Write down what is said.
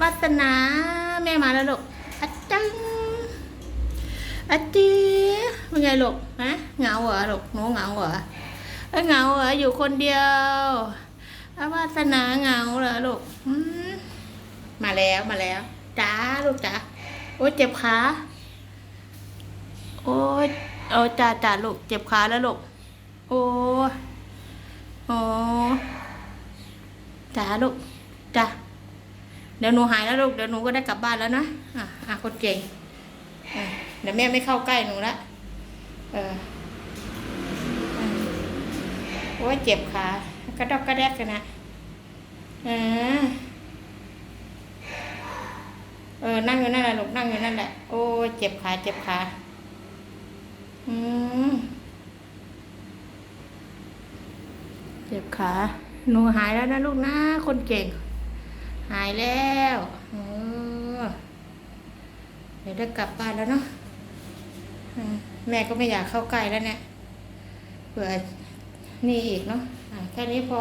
วาสนาแม่มาแล้วลูกอาจังอาจีเป็นไงลูกฮะเหงาเหรอลูกหนูเหงาเหรอเอ้ยเหงาเหรออยู่คนเดียวอวาสนาเหงาเหรอลูกมาแล้วมาแล้วจ้าลูกจ้าโอ้เจ็บขาโอ้เอาจ้าจ้าลูกเจ็บขาแล้วลูกโอ้โอ้จ้าลูกจ้า เดี๋ยวหนูหายแล้วลูกเดี๋ยวหนูก็ได้กลับบ้านแล้วนะอะอะคนเก่งเดี๋ยวแม่ไม่เข้าใกล้หนูละเอออะโอ้ยเจ็บขากระดอกกระแดกกันนะเออเออนั่งอยู่นั่นแหละลูกนั่งอยู่นั่นแหละโอ้ยเจ็บขาเจ็บขาอืมเจ็บขาหนูหายแล้วนะลูกนะคนเก่ง หายแล้วเดี๋ยวได้กลับบ้านแล้วเนาะแม่ก็ไม่อยากเข้าใกล้แล้วเนี่ยเผื่อนี่อีกเนาะแค่นี้พอ